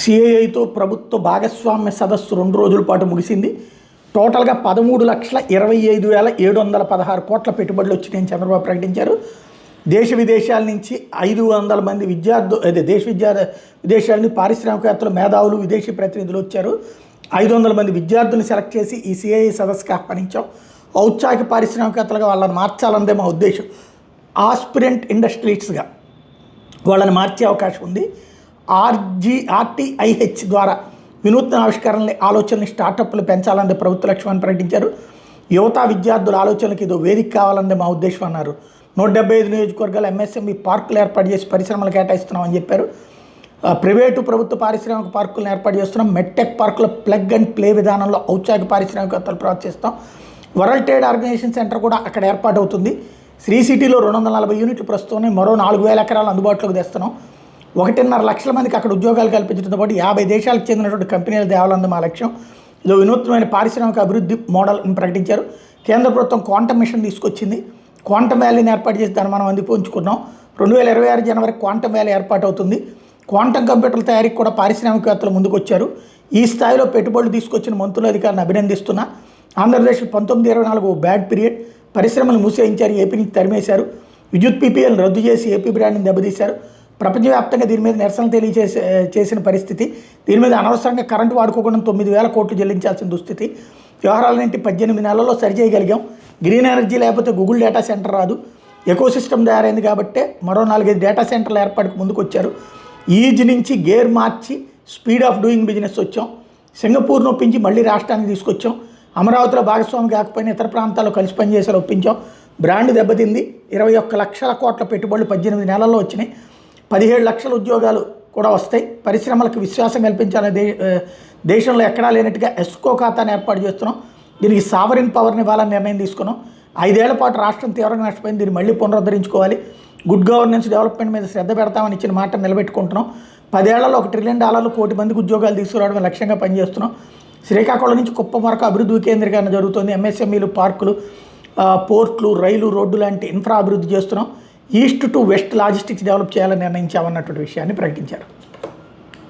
సిఐఐతో ప్రభుత్వ భాగస్వామ్య సదస్సు రెండు రోజుల పాటు ముగిసింది. టోటల్గా పదమూడు లక్షల ఇరవై ఐదు వేల ఏడు వందల పదహారు కోట్ల పెట్టుబడులు వచ్చినాయని చంద్రబాబు ప్రకటించారు. దేశ విదేశాల నుంచి ఐదు వందల మంది విద్యార్థు అదే దేశ విద్యా విదేశాల నుంచి పారిశ్రామికవేత్తలు మేధావులు విదేశీ ప్రతినిధులు వచ్చారు. ఐదు వందల మంది విద్యార్థులను సెలెక్ట్ చేసి ఈ సిఐఐ సదస్సుకి ఆహ్వానించాం. ఔత్సాహిక పారిశ్రామికవేత్తలుగా వాళ్ళని మార్చాలన్నదే మా ఉద్దేశం ఆస్పిరెంట్ ఇండస్ట్రీస్గా వాళ్ళని మార్చే అవకాశం ఉంది. ఆర్జీ ఆర్టీఐహెచ్ ద్వారా వినూత్న ఆవిష్కరణలు ఆలోచనని స్టార్టప్లు పెంచాలని ప్రభుత్వ లక్ష్యాన్ని ప్రకటించారు. యువత విద్యార్థుల ఆలోచనలకు ఇదో వేదిక కావాలని మా ఉద్దేశం అన్నారు. నూట డెబ్బై ఐదు నియోజకవర్గాల ఎంఎస్ఎంఈ పార్కులు ఏర్పాటు చేసి పరిశ్రమలు కేటాయిస్తున్నామని చెప్పారు. ప్రైవేటు ప్రభుత్వ పారిశ్రామిక పార్కులను ఏర్పాటు చేస్తున్నాం. మెట్టెక్ పార్కులో ప్లగ్ అండ్ ప్లే విధానంలో ఔత్సాహిక పారిశ్రామికవేత్తలు ప్రోత్సహిస్తాం వరల్డ్ ట్రేడ్ ఆర్గనైజేషన్ సెంటర్ కూడా అక్కడ ఏర్పాటు అవుతుంది శ్రీ సిటీలో రెండు వందల నలభై యూనిట్లు ప్రస్తుతం మరో నాలుగు వేల ఎకరాలు అందుబాటులోకి తెస్తున్నాం. ఒకటిన్నర లక్షల మందికి అక్కడ ఉద్యోగాలు కల్పించడంతో పాటు యాభై దేశాలకు చెందినటువంటి కంపెనీలు తేవాలన్నది మా లక్ష్యం. ఇదో వినూత్నమైన పారిశ్రామిక అభివృద్ధి మోడల్ని ప్రకటించారు. కేంద్ర ప్రభుత్వం క్వాంటమ్ మిషన్ తీసుకొచ్చింది. క్వాంటమ్ వ్యాలీని ఏర్పాటు చేసి దాన్ని మనం అందిపుంచుకున్నాం. రెండు వేల ఇరవై ఆరు జనవరి క్వాంటమ్ వ్యాలీ ఏర్పాటు అవుతుంది క్వాంటమ్ కంప్యూటర్ల తయారీకి కూడా పారిశ్రామికవేత్తలు ముందుకొచ్చారు. ఈ స్థాయిలో పెట్టుబడులు తీసుకొచ్చిన మంత్రుల అధికారులను అభినందిస్తున్నా. ఆంధ్రప్రదేశ్ పంతొమ్మిది ఇరవై నాలుగు బ్యాడ్ పీరియడ్. పరిశ్రమలు మూసేయించారు. ఏపీ నుంచి తరిమేశారు. విద్యుత్ పీపీఎల్ రద్దు చేసి ఏపీ బ్రాండ్ని దెబ్బతీశారు. ప్రపంచవ్యాప్తంగా దీని మీద నిరసన తెలియజేసే చేసిన పరిస్థితి. దీని మీద అనవసరంగా కరెంటు వాడుకోకుండా తొమ్మిది వేల కోట్లు చెల్లించాల్సిన దుస్థితి. వ్యవహారాలన్నింటి పద్దెనిమిది నెలల్లో సరిచేయగలిగాం. గ్రీన్ ఎనర్జీ లేకపోతే గూగుల్ డేటా సెంటర్ రాదు. ఎకో సిస్టమ్ తయారైంది కాబట్టే మరో నాలుగైదు డేటా సెంటర్ల ఏర్పాటుకు ముందుకు వచ్చారు ఈజ్ నుంచి గేర్ మార్చి స్పీడ్ ఆఫ్ డూయింగ్ బిజినెస్ వచ్చాం. సింగపూర్ నొప్పించి మళ్ళీ రాష్ట్రానికి తీసుకొచ్చాం. అమరావతిలో భాగస్వామి కాకపోయినా ఇతర ప్రాంతాల్లో కలిసి పనిచేసేలా ఒప్పించాం. బ్రాండ్ దెబ్బతింది. ఇరవై ఒక్క లక్షల కోట్ల పెట్టుబడులు పద్దెనిమిది నెలల్లో వచ్చినాయి. పదిహేడు లక్షల ఉద్యోగాలు కూడా వస్తాయి. పరిశ్రమలకు విశ్వాసం కల్పించాలనే దే దేశంలో ఎక్కడా లేనట్టుగా ఎస్కో ఖాతాను ఏర్పాటు చేస్తున్నాం. దీనికి సావరిన్ పవర్ని ఇవ్వాలని నిర్ణయం తీసుకున్నాం. ఐదేళ్ళ పాటు రాష్ట్రం తీవ్రంగా నష్టపోయింది. దీన్ని మళ్ళీ పునరుద్ధరించుకోవాలి. గుడ్ గవర్నెన్స్ డెవలప్మెంట్ మీద శ్రద్ధ పెడతామని ఇచ్చిన మాట నిలబెట్టుకుంటున్నాం. పదేళ్ళలో ఒక ట్రిలియన్ డాలర్లు కోటి మందికి ఉద్యోగాలు తీసుకురావడం లక్ష్యంగా పనిచేస్తున్నాం. శ్రీకాకుళం నుంచి కుప్పం వరకు అభివృద్ధి వికేంద్రీకరణ జరుగుతుంది. ఎంఎస్ఎంఈలు పార్కులు పోర్ట్లు రైలు రోడ్డు లాంటి ఇన్ఫ్రా అభివృద్ధి చేస్తున్నాం. East to west logistics develop చేయాలని నిర్ణయించామన్నటువంటి విషయాన్ని ప్రకటించారు.